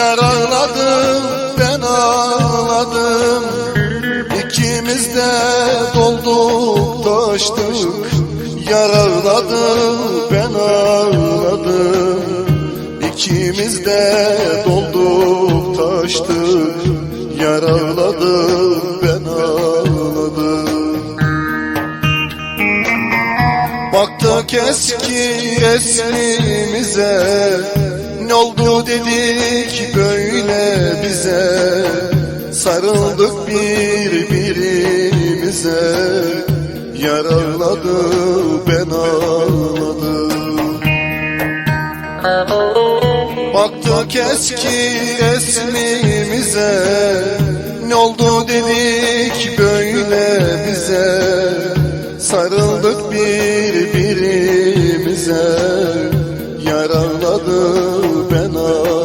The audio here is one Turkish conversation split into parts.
Yer ağladım ben ağladım. İkimiz de dolduk taştık. Yar ağladı ben ağladım. İkimiz de dolduk taştık. Yar ağladı ben ağladım. Baktık eski resmimize Ne oldu dedik böyle bize. Sarıldık birbirimize. Yar ağladı ben ağladım. Baktık eski resmimize. Ne oldu dedik böyle bize. Sarıldık birbirimize ben ağladım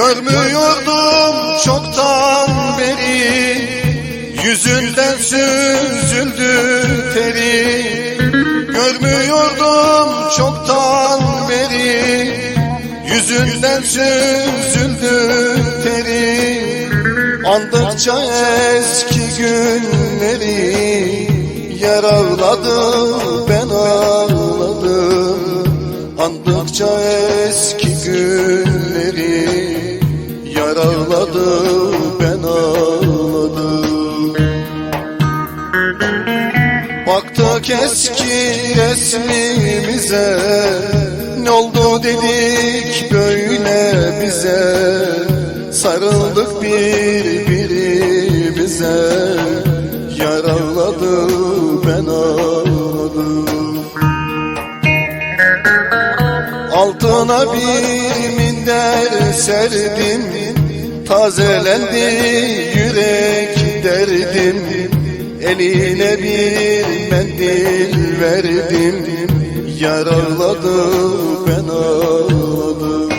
Görmüyordum çoktan beri. Yüzünden süzüldü teri. Görmüyordum çoktan beri. Yüzünden süzüldü teri. Andıkça eski günleri Yer ağladı ben ağladım. Andıkça eski günleri Baktık eski resmimize. Ne oldu dedik böyle bize. Sarıldık birbirimize. Yar ağladı ben ağladım. Altına bir minder serdim. Tazelendi yürek derdim Eline bir mendil verdim Yar ağladı ben ağladım